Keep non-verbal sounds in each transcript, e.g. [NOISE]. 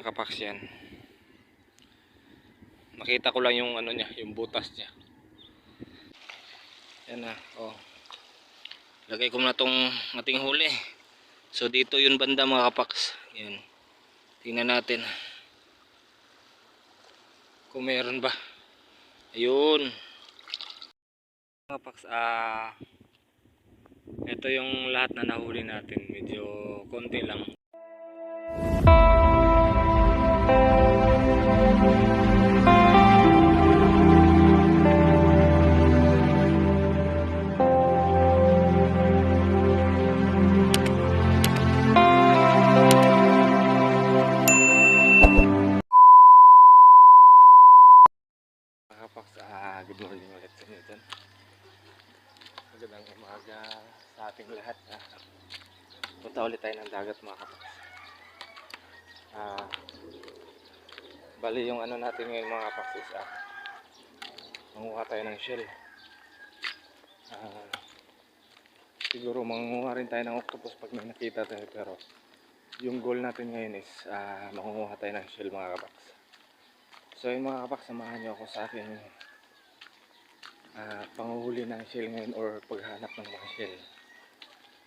mga kapaks yan. Nakita ko lang yung ano niya, yung butas niya. Yan na, oh. Lagay ko na tong ating huli. So dito yun banda mga kapaks. Yan. Tingnan natin. Kung meron ba. Ayun. Mga kapaks, ah... ito yung lahat na nahuli natin. Medyo konti lang. Magandang umaga sa ating lahat. Ah, punta ulit tayo ng dagat mga kapaks. Ah, bali yung ano natin ngayon mga kapaks is ah, manguha tayo ng shell. Ah, siguro manguha rin tayo ng octopus pag may nakita tayo pero yung goal natin ngayon is ah, manguha tayo ng shell mga kapaks. So yung mga kapak, samahan nyo ako sa aking ah, panguhuli ng shell ngayon or paghanap ng mga shell.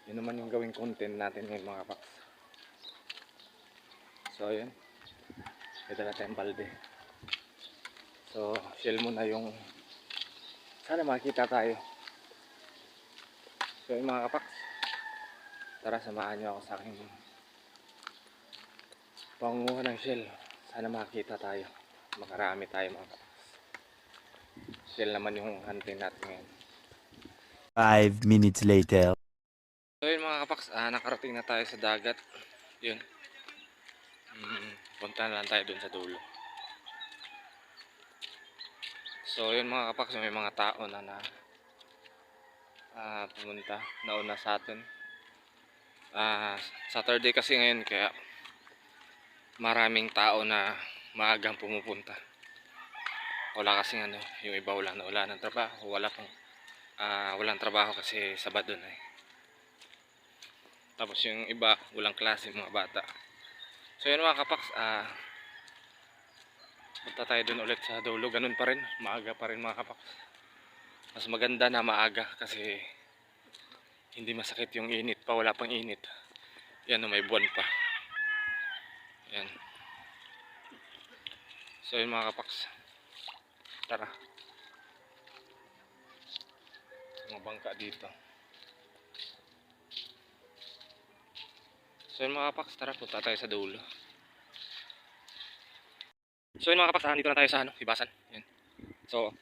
Yun naman yung gawing content natin ngayon mga kapak. So yun, may dala tayong balde. So shell muna yung sana makita tayo. So yung mga kapak, tara samahan nyo ako sa aking panguha ng shell. Sana makita tayo makarami tayo mga kapaks. Shell naman yung hunting natin ngayon. Five minutes later. So yun mga kapaks, ah, nakarating na tayo sa dagat. Yun. Mm, punta na lang tayo dun sa dulo. So yun mga kapaks, may mga tao na na ah, pumunta, nauna sa atin. Ah, Saturday kasi ngayon kaya maraming tao na maagang pumupunta. Wala kasi ano, yung iba wala na wala ng trabaho, wala pang ah, walang trabaho kasi Sabado na eh. Tapos yung iba, walang klase mga bata. So yun mga kapaks, ah punta tayo dun ulit sa dulo. Ganun pa rin, maaga pa rin mga kapaks. Mas maganda na maaga kasi hindi masakit yung init pa, wala pang init. Yan, may buwan pa. Yan. So yun mga kapaks. Tara. Mga dito. So yun mga kapaks, tara punta tayo sa dulo. So yun mga kapaks, ah, dito na tayo sa ano, hibasan. Yan. So,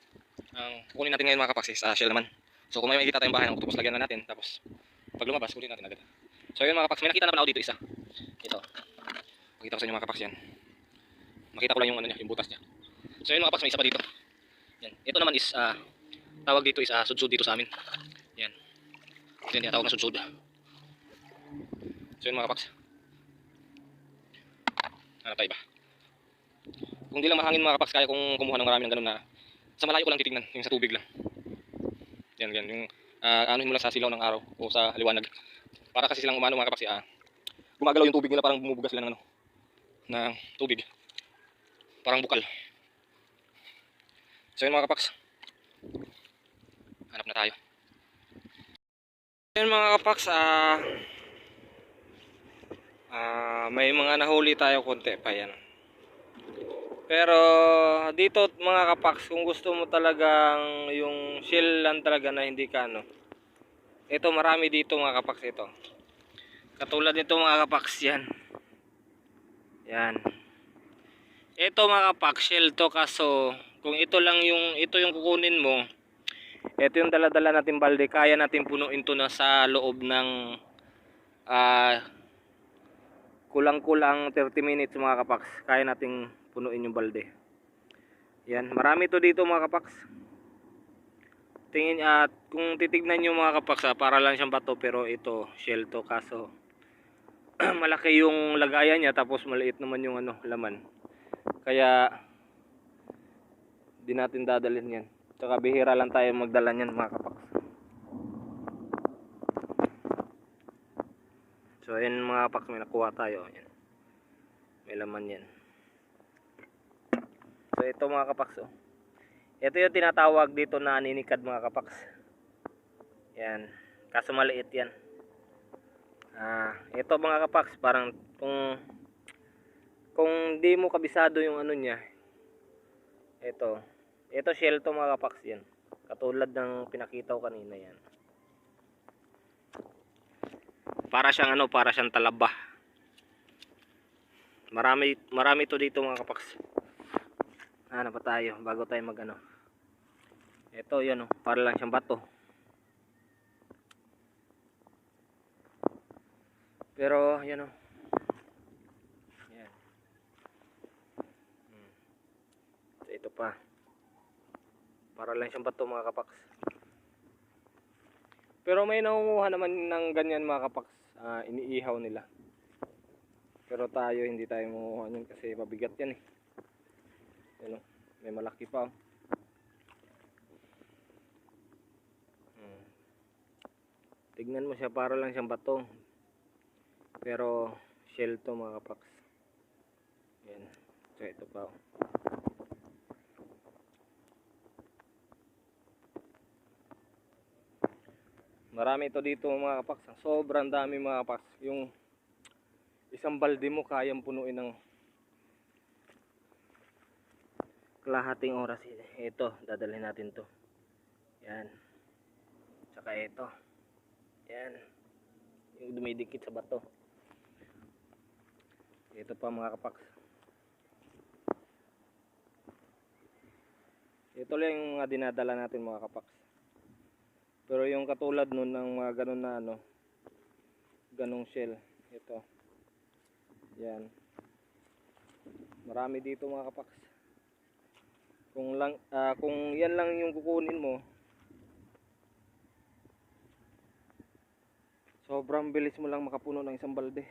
ang kukunin natin ngayon mga kapaks is ah, shell naman. So kung may makikita tayong bahay ng octopus, lagyan na natin. Tapos, pag lumabas, kunin natin agad. So yun mga kapaks, may nakita na ako dito isa. Ito. Makita ko sa inyo mga kapaks yan. Makita ko lang yung ano niya, yung butas niya. So yun mga kapaks, may isa pa dito. Yan. Ito naman is, ah, tawag dito is ah, sudsud dito sa amin. Yan. Ito yung tinatawag na sudsud. So yun mga kapaks. Hanap tayo iba. Kung di lang mahangin mga kapaks, kaya kong kumuha ng marami ng ganun na sa malayo ko lang titignan, yung sa tubig lang. Yan, yan. Yung uh, ano mo lang sa silaw ng araw o sa liwanag. Para kasi silang umano mga kapaks, ah, gumagalaw yung tubig nila parang bumubugas sila ng ano, ng tubig. Parang bukal. So yun mga kapaks. Hanap na tayo. Yun mga kapaks, ah, ah, may mga nahuli tayo konti pa yan. Pero dito mga kapaks, kung gusto mo talagang yung shell lang talaga na hindi ka ano. Ito marami dito mga kapaks ito. Katulad nito mga kapaks yan. Yan. Ito mga kapaks, shell to kaso kung ito lang yung ito yung kukunin mo, ito yung dala-dala natin balde, kaya natin punuin to na sa loob ng ah kulang-kulang 30 minutes mga kapaks. Kaya nating punuin yung balde. Yan, marami to dito mga kapaks. Tingin at kung titignan nyo mga kapaks, ah, para lang siyang bato pero ito shell to kaso [CLEARS THROAT] malaki yung lagayan niya tapos maliit naman yung ano laman. Kaya di natin dadalhin yan. Tsaka bihira lang tayo magdala niyan mga kapaks. So ayan mga kapaks may nakuha tayo. Ayan. May laman yan. So ito mga kapaks oh. Ito yung tinatawag dito na aninikad mga kapaks. Yan. Kaso maliit yan. Ah, ito mga kapaks parang kung kung di mo kabisado yung ano niya. Ito. Ito shell to mga kapaks yan. Katulad ng pinakita ko kanina yan. Para siyang ano, para siyang talaba. Marami marami to dito mga kapaks. Ano pa tayo bago tayo magano. Ito 'yun oh, para lang siyang bato. Pero 'yan oh. Yan. Hmm. Ito pa. Para lang siyang bato mga kapaks. Pero may nangunguha naman ng ganyan mga kapaks. Ah, iniihaw nila. Pero tayo hindi tayo manguha niyan kasi mabigat yan eh. Yan oh, may malaki pa oh. Hmm. Tignan mo siya para lang siyang bato. Pero shell to mga kapaks. Yan. So ito pa oh. Marami ito dito mga kapaks. Sobrang dami mga kapaks. Yung isang balde mo kayang punuin ng kalahating oras. Ito dadalhin natin to. Yan. Saka ito. Yan. Yung dumidikit sa bato. Ito pa mga kapaks ito lang yung mga dinadala natin mga kapaks pero yung katulad nun ng mga ganun na ano ganong shell ito yan. Marami dito mga kapaks. Kung lang ah, kung yan lang yung kukunin mo, sobrang bilis mo lang makapuno ng isang balde.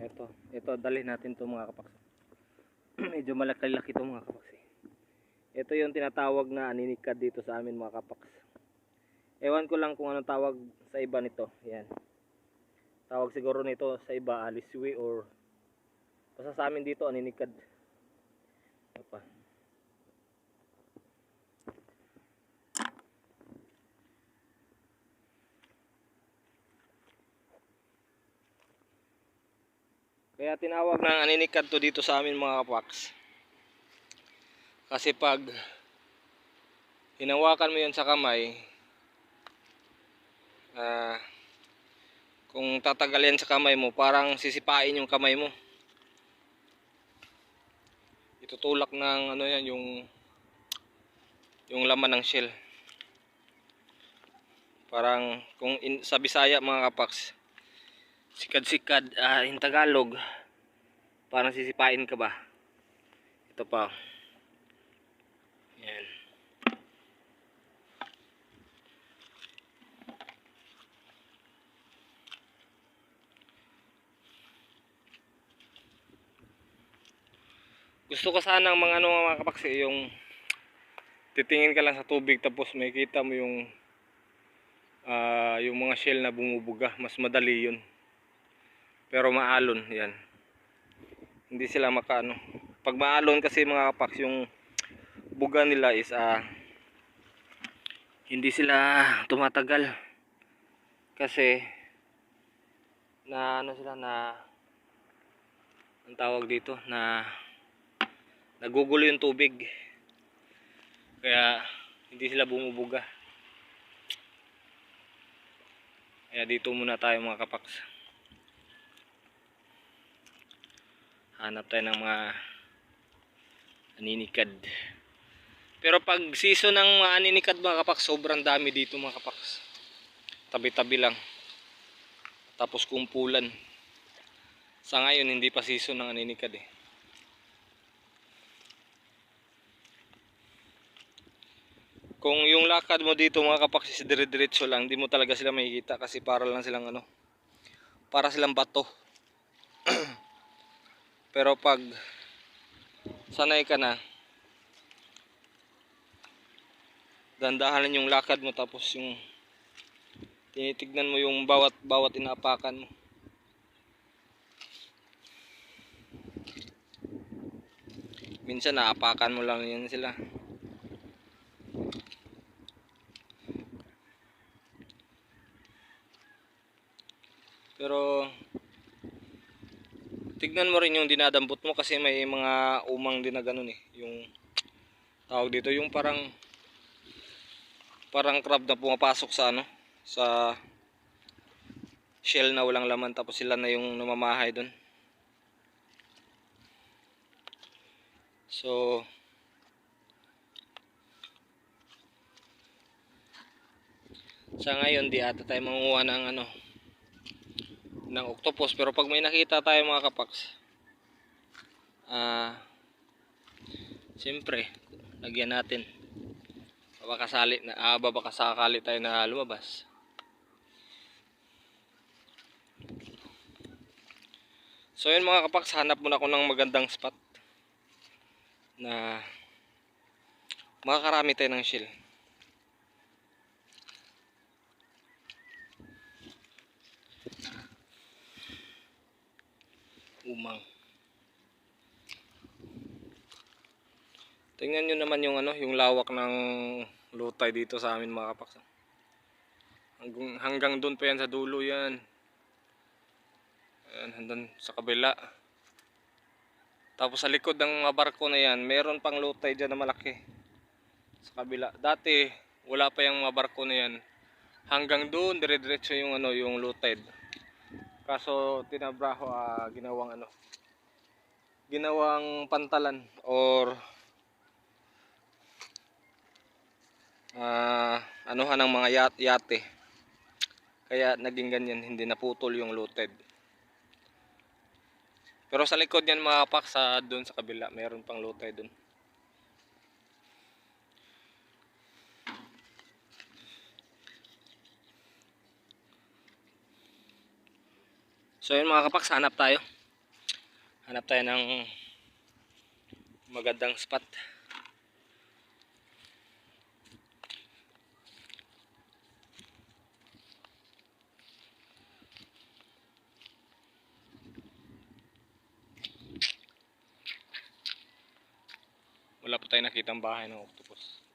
Ito, ito dalhin natin to mga kapaks. [CLEARS THROAT] Medyo malaki-laki to mga kapaks. eh. Ito yung tinatawag na aninikad dito sa amin mga kapaks. Ewan ko lang kung anong tawag sa iba nito. Yan. Tawag siguro nito sa iba aliswi or basta sa amin dito aninikad. Ano Kaya tinawag ng aninikad to dito sa amin mga kapaks. Kasi pag hinawakan mo yan sa kamay, Ah, kung tatagal yan sa kamay mo, parang sisipain yung kamay mo. Itutulak ng ano yan, yung yung laman ng shell. Parang kung in, sa Bisaya mga kapaks, sikad-sikad ah, in Tagalog, parang sisipain ka ba? Ito pa. Yan. gusto ko sana mga ano mga kapaksi yung titingin ka lang sa tubig tapos makikita mo yung ah, yung mga shell na bumubuga mas madali yun pero maalon yan. Hindi sila makaano. Pag maalon kasi mga kapaks yung buga nila is ah, hindi sila tumatagal. Kasi na ano sila na ang tawag dito na nagugulo yung tubig. Kaya hindi sila bumubuga. Kaya dito muna tayo mga kapaks hanap tayo ng mga aninikad pero pag season ng mga aninikad mga kapaks sobrang dami dito mga kapaks tabi tabi lang. Tapos kumpulan. Sa ngayon hindi pa season ng aninikad eh. Kung yung lakad mo dito mga kapaksis dire-diretso lang, di mo talaga sila makikita kasi para lang silang ano, para silang bato. Pero pag sanay ka na, dandahanan yung lakad mo tapos yung tinitignan mo yung bawat bawat inaapakan mo. Minsan naapakan mo lang yan sila. Pero tignan mo rin yung dinadampot mo kasi may mga umang din na ganun eh. Yung tawag dito yung parang parang crab na pumapasok sa ano sa shell na walang laman tapos sila na yung namamahay doon. So sa ngayon di ata tayo manguha ng ano ng octopus. Pero pag may nakita tayo mga kapaks ah siyempre lagyan natin. Baka sali na ah, baka sakali tayo na lumabas. So yun mga kapaks hanap muna ako ng magandang spot na makakarami tayo ng shell umang Tingnan nyo naman yung ano, yung lawak ng lutay dito sa amin mga kapaks. Hanggang, hanggang doon pa yan sa dulo yan. Ayan, hanggang sa kabila. Tapos sa likod ng mga barko na yan, meron pang lutay dyan na malaki. Sa kabila. Dati, wala pa yung mga barko na yan. Hanggang doon, dire-diretso yung ano, yung lutay. Kaso tinabraho ah, ginawang ano, ginawang pantalan or ah anuhan ng mga yat yate. Kaya naging ganyan hindi naputol yung looted pero sa likod yan mga kapak sa doon sa kabila meron pang looted doon so yun mga kapak hanap tayo hanap tayo ng magandang spot Wala pa tayo nakitang bahay ng octopus.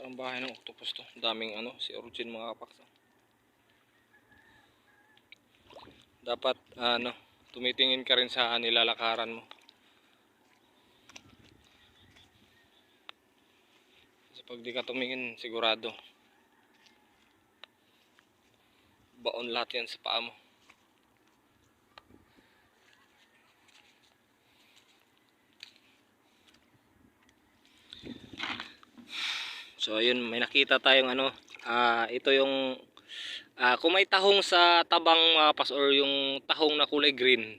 Parang bahay ng octopus to. Daming ano, si Origin mga kapak. Dapat ano, tumitingin ka rin sa nilalakaran mo. Kasi pag di ka tumingin, sigurado. Baon lahat yan sa paa mo. So ayun, may nakita tayong ano, ah ito yung ah kung may tahong sa tabang mga pas or yung tahong na kulay green.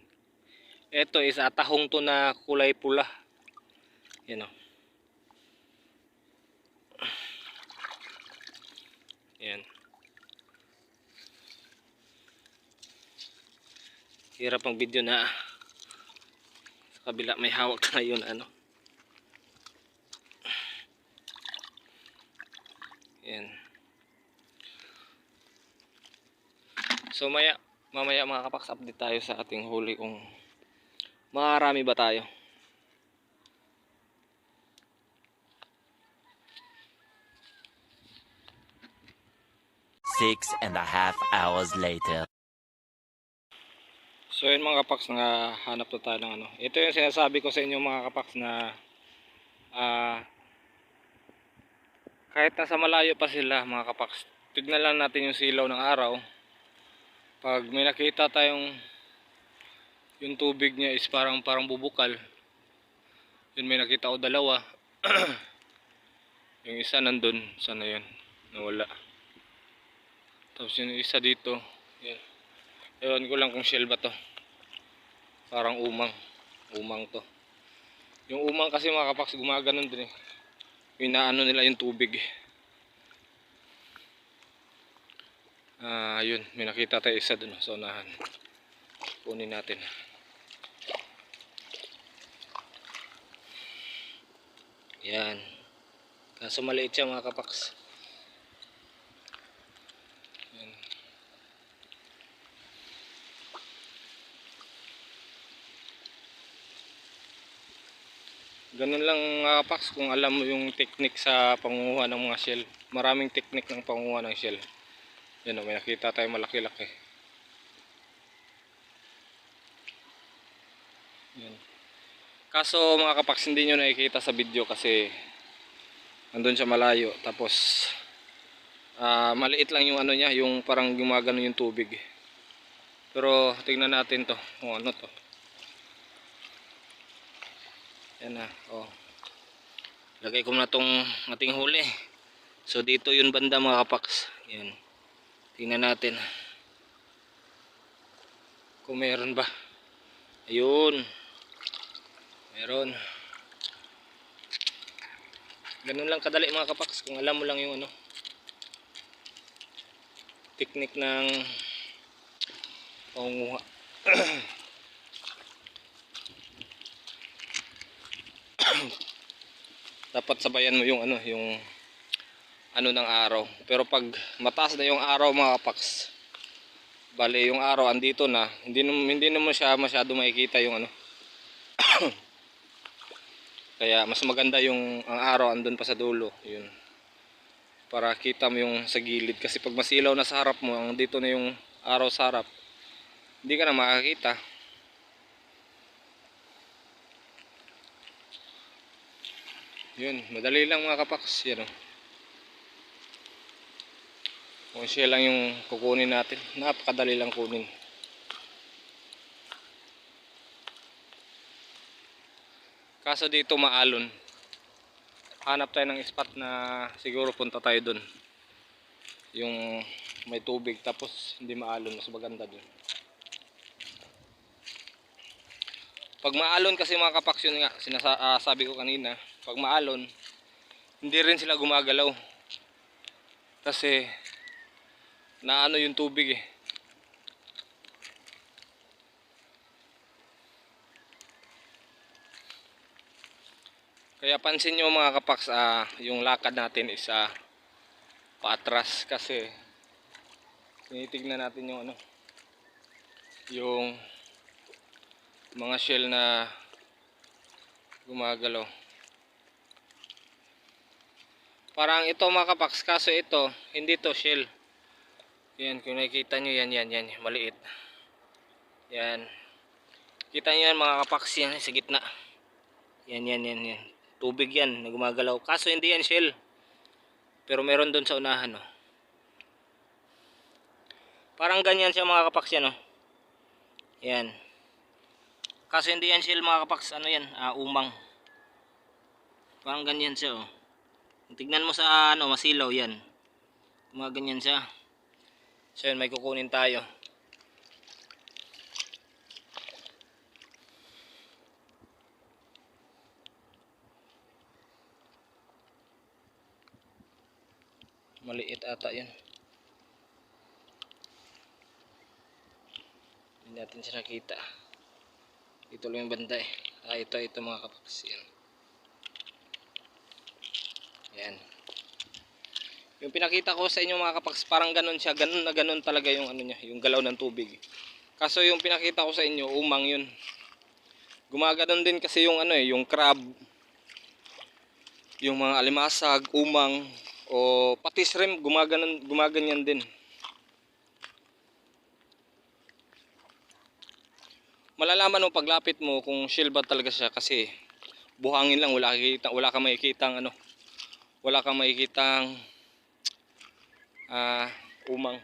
Ito is ah, tahong to na kulay pula. Yan oh. Yan. Hirap ang video na sa kabila may hawak [LAUGHS] na yun ano. Yan. So maya, mamaya mga kapaks update tayo sa ating huli kung makarami ba tayo. Six and a half hours later. So yun mga kapaks na hanap na tayo ng ano. Ito yung sinasabi ko sa inyo mga kapaks na ah kahit nasa malayo pa sila mga kapaks, tignan lang natin yung silaw ng araw. Pag may nakita tayong yung tubig niya is parang parang bubukal. Yun may nakita ko dalawa. [CLEARS THROAT] yung isa nandun, sana yun, nawala. Tapos yung isa dito, yan. Ewan ko lang kung shell ba to. Parang umang. Umang to. Yung umang kasi mga kapaks gumaganon din eh. Inaano nila yung tubig. Ah, yun. May nakita tayo isa dun sa unahan. Kunin natin. Yan. Kaso maliit siya mga kapaks. Ganun lang mga kapaps kung alam mo yung technique sa pangunguha ng mga shell. Maraming technique ng pangunguha ng shell. Yan o, may nakita tayo malaki-laki. Yan. Kaso mga kapaks hindi nyo nakikita sa video kasi andun siya malayo. Tapos ah, maliit lang yung ano niya, yung parang gumagano yung tubig. Pero tingnan natin to, kung ano to. Yan na, oh. Lagay ko na tong ating huli. So dito yun banda mga kapaks. Yan. Tingnan natin. Kung meron ba. Ayun. Meron. Ganun lang kadali mga kapaks. Kung alam mo lang yung ano. Technique ng pangunguha. [CLEARS THROAT] dapat sabayan mo yung ano yung ano ng araw. Pero pag mataas na yung araw mga kapaks bali yung araw andito na hindi naman hindi naman siya masyado makikita yung ano. [COUGHS] Kaya mas maganda yung ang araw andun pa sa dulo yun. Para kita mo yung sa gilid. Kasi pag masilaw na sa harap mo ang dito na yung araw sa harap hindi ka na makakita Yun, madali lang mga kapaks. Yan o. Kung siya lang yung kukunin natin. Napakadali lang kunin. Kaso dito maalon. Hanap tayo ng spot na siguro punta tayo dun. Yung may tubig tapos hindi maalon. Mas maganda dun. Pag maalon kasi mga kapaks yun nga, sinasabi ko kanina, pag maalon, hindi rin sila gumagalaw. Kasi, naano yung tubig eh. Kaya pansin nyo mga kapaks, ah, yung lakad natin is ah, paatras kasi tinitignan natin yung ano yung mga shell na gumagalaw parang ito mga kapaks kaso ito hindi to shell. Yan kung nakikita nyo yan yan yan maliit. Yan. Kita nyo yan mga kapaks yan sa gitna. Yan yan yan yan. Tubig yan na gumagalaw kaso hindi yan shell. Pero meron doon sa unahan oh. parang ganyan siya mga kapaks yan oh. yan. Kaso hindi yan shell mga kapaks, ano yan, ah, umang. Parang ganyan siya oh. Tignan mo sa ano, masilaw yan. Mga ganyan siya. So yun, may kukunin tayo. Maliit ata yun. Hindi natin siya nakita. Ito lang yung banda eh. Ah, ito, ito mga kapaks. Yan. Yan. Yung pinakita ko sa inyo mga kapaks, parang ganun siya. Ganun na ganun talaga yung ano niya, yung galaw ng tubig. Kaso yung pinakita ko sa inyo, umang yun. Gumaganon din kasi yung ano eh, yung crab. Yung mga alimasag, umang, o pati shrimp, gumaganon, gumaganyan din. malalaman mo paglapit mo kung shell ba talaga siya kasi buhangin lang wala kikita wala kang makikitang ano wala kang makikitang ah umang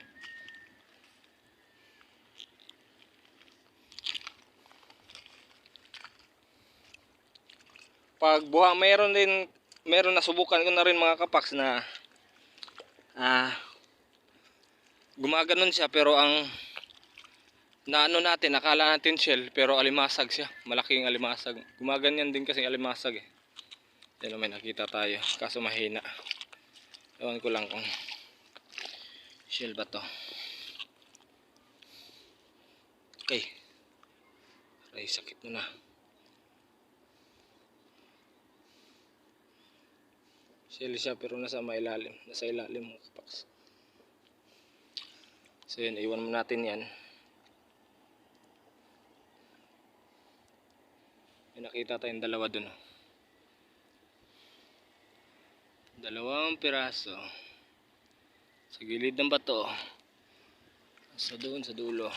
pag buha mayroon din meron na subukan ko na rin mga kapaks na ah gumaganon siya pero ang na ano natin, nakala natin shell pero alimasag siya, malaking alimasag. Gumaganyan din kasi alimasag eh. Yan may nakita tayo, kaso mahina. Ewan ko lang kung shell ba to. Okay. Ay, sakit mo na. Shell siya pero nasa mailalim, nasa ilalim mga kapaks. So yun, iwan mo natin yan. May nakita tayong dalawa dun. oh. Dalawang piraso. Sa gilid ng bato. Sa doon sa dulo.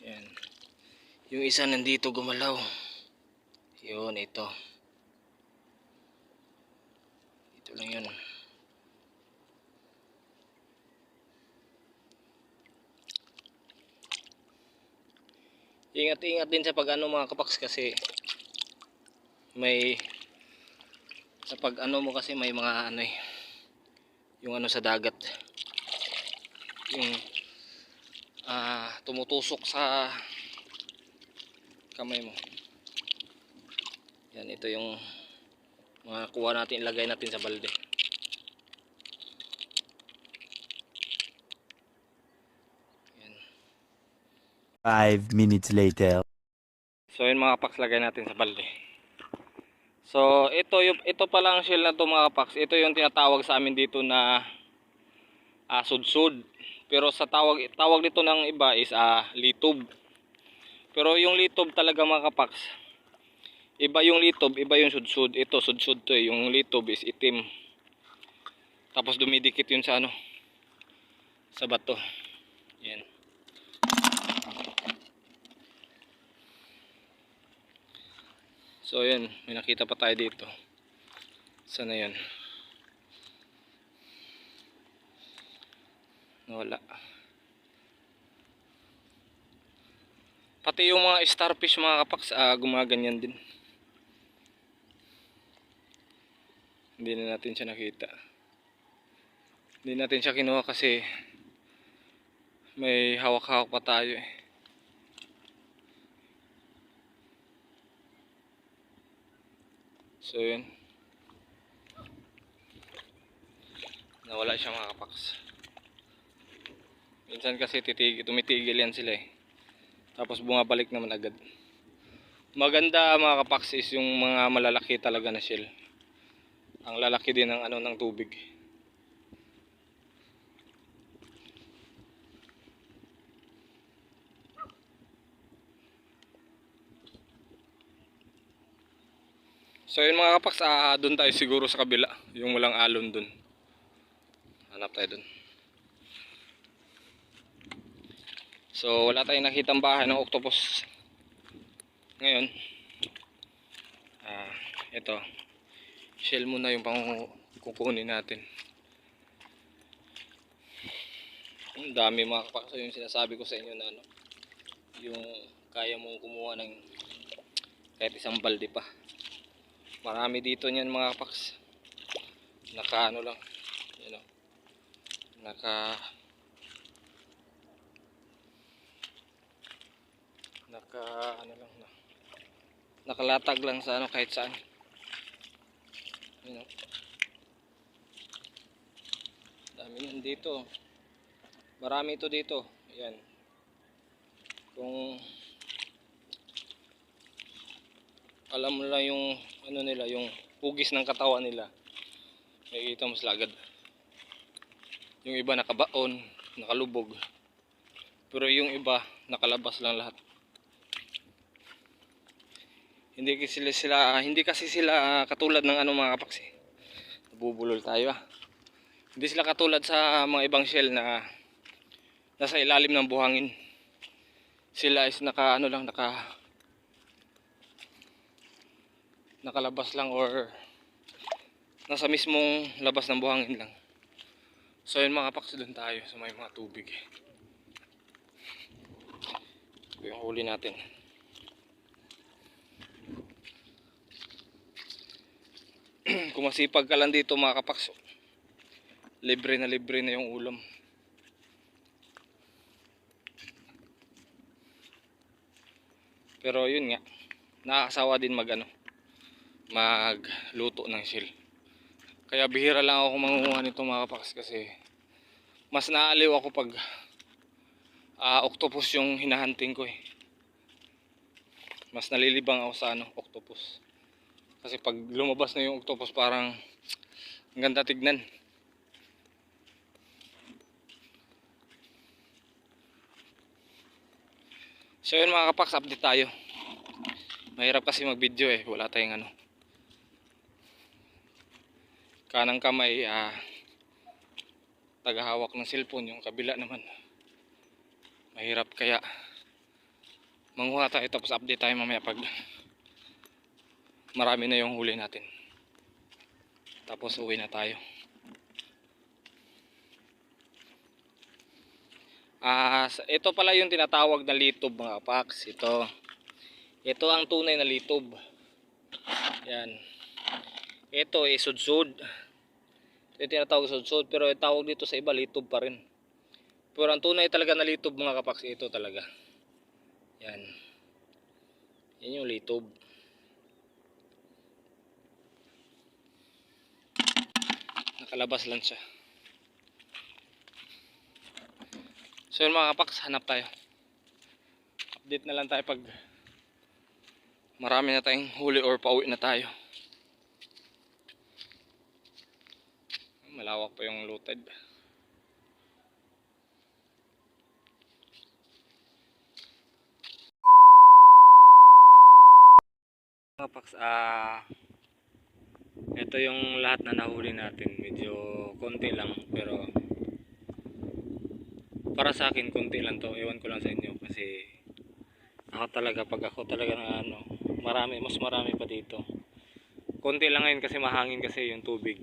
Yan. Yung isa nandito gumalaw. Yun, ito. Ito lang yun. Ingat-ingat din sa pag ano mga kapaks kasi may sa pag ano mo kasi may mga ano eh yung ano sa dagat yung ah tumutusok sa kamay mo yan ito yung mga kuha natin ilagay natin sa balde yan Five minutes later. So yun mga paks lagay natin sa balde. So ito yung ito pa lang shell na to mga paks. Ito yung tinatawag sa amin dito na ah, sudsud. Pero sa tawag tawag dito ng iba is ah, litob. Pero yung litob talaga mga kapaks. Iba yung litob, iba yung sudsud. Ito sudsud to eh. Yung litob is itim. Tapos dumidikit yun sa ano sa bato. Yan. So yun, may nakita pa tayo dito. Sana yun? Nawala. Pati yung mga starfish mga kapaks, ah, gumaganyan din. Hindi na natin siya nakita. Hindi natin siya kinuha kasi may hawak-hawak pa tayo eh. So yun. Nawala siya mga kapaks. Minsan kasi titig, tumitigil yan sila eh. Tapos bumabalik naman agad. Maganda mga kapaks is yung mga malalaki talaga na shell. Ang lalaki din ng ano ng tubig. So yun mga kapaks, ah, doon tayo siguro sa kabila. Yung walang alon doon. Hanap tayo doon. So wala tayong nakitang bahay ng octopus. Ngayon, ah, ito. Shell muna yung pang kukunin natin. Ang dami mga kapaks yung sinasabi ko sa inyo na ano. Yung kaya mong kumuha ng kahit isang balde pa. Marami dito niyan mga paks. Naka ano lang. Yan o. Naka Naka ano lang na. Nakalatag lang sa ano kahit saan. Yan o. Dami yan dito. Marami ito dito. Yan. Kung alam mo lang yung ano nila, yung hugis ng katawan nila. Makikita mo sila agad. Yung iba nakabaon, nakalubog. Pero yung iba nakalabas lang lahat. Hindi kasi sila, sila hindi kasi sila katulad ng ano mga kapaksi. Nabubulol tayo ah. Hindi sila katulad sa mga ibang shell na nasa ilalim ng buhangin. Sila is naka ano lang naka nakalabas lang or nasa mismong labas ng buhangin lang. So yun mga kapaks doon tayo sa may mga tubig. Ito yung huli natin. [CLEARS THROAT] Kung masipag ka lang dito mga kapaks, libre na libre na yung ulam. Pero yun nga, nakakasawa din mag ano, magluto ng shell. Kaya bihira lang ako mangunguha nito mga kapaks kasi mas naaliw ako pag ah, octopus yung hinahunting ko eh. Mas nalilibang ako sa ano, octopus. Kasi pag lumabas na yung octopus parang ang ganda tignan. So yun mga kapaks, update tayo. Mahirap kasi mag video eh, wala tayong ano kanang kamay ah tagahawak ng cellphone yung kabila naman. Mahirap kaya manguha tayo tapos update tayo mamaya pag marami na yung huli natin. Tapos uwi na tayo. Ah ito pala yung tinatawag na litob mga pax. Ito ito ang tunay na litob yan ito ay sudsud. Ito yung tinatawag sudsud pero yung tawag dito sa iba litob pa rin. Pero ang tunay talaga na litob mga kapax ito talaga. Yan. Yan yung litob nakalabas lang siya. So yun mga kapax hanap tayo. Update na lang tayo pag marami na tayong huli or pauwi na tayo malawak pa yung looted Kapax, ah ito yung lahat na nahuli natin. Medyo konti lang pero para sa akin konti lang to. Ewan ko lang sa inyo kasi ako talaga pag ako talaga na ano marami mas marami pa dito. Konti lang ngayon kasi mahangin kasi yung tubig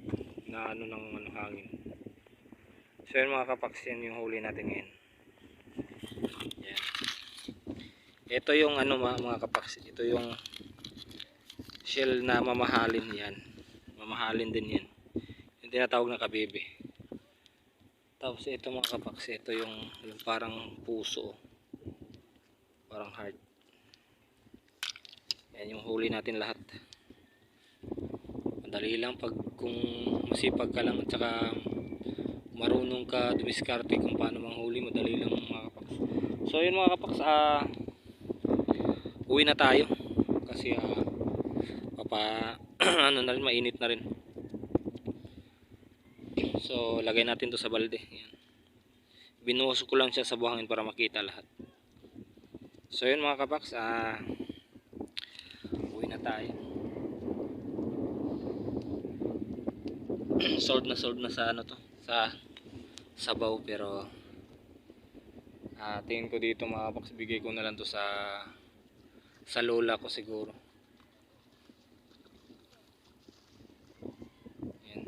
na ano ng ano, hangin. So yun mga kapaks yung huli natin ngayon. Yan. Ito yung ano mga, mga kapaks ito yung shell na mamahalin yan. Mamahalin din yan. Yung tinatawag na kabebe. Tapos ito mga kapaks ito yung, yung parang puso. Parang heart. Yan yung huli natin lahat. Madali lang pag kung masipag ka lang at saka marunong ka dumiskarte kung paano manghuli madali lang mga kapaks so yun mga kapaks ah uwi na tayo. Kasi ah papa [CLEARS THROAT] ano na rin mainit na rin. So lagay natin to sa balde. Yan. Binuhos ko lang siya sa buhangin para makita lahat. So yun mga kapaks ah uwi na tayo sold na sold na sa ano to sa sabaw pero ah tingin ko dito mga kapaks bigay ko na lang to sa sa lola ko siguro Yan.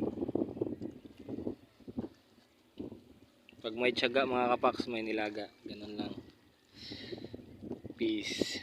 Pag may tiyaga mga kapaks, may nilaga. Ganun lang. Peace.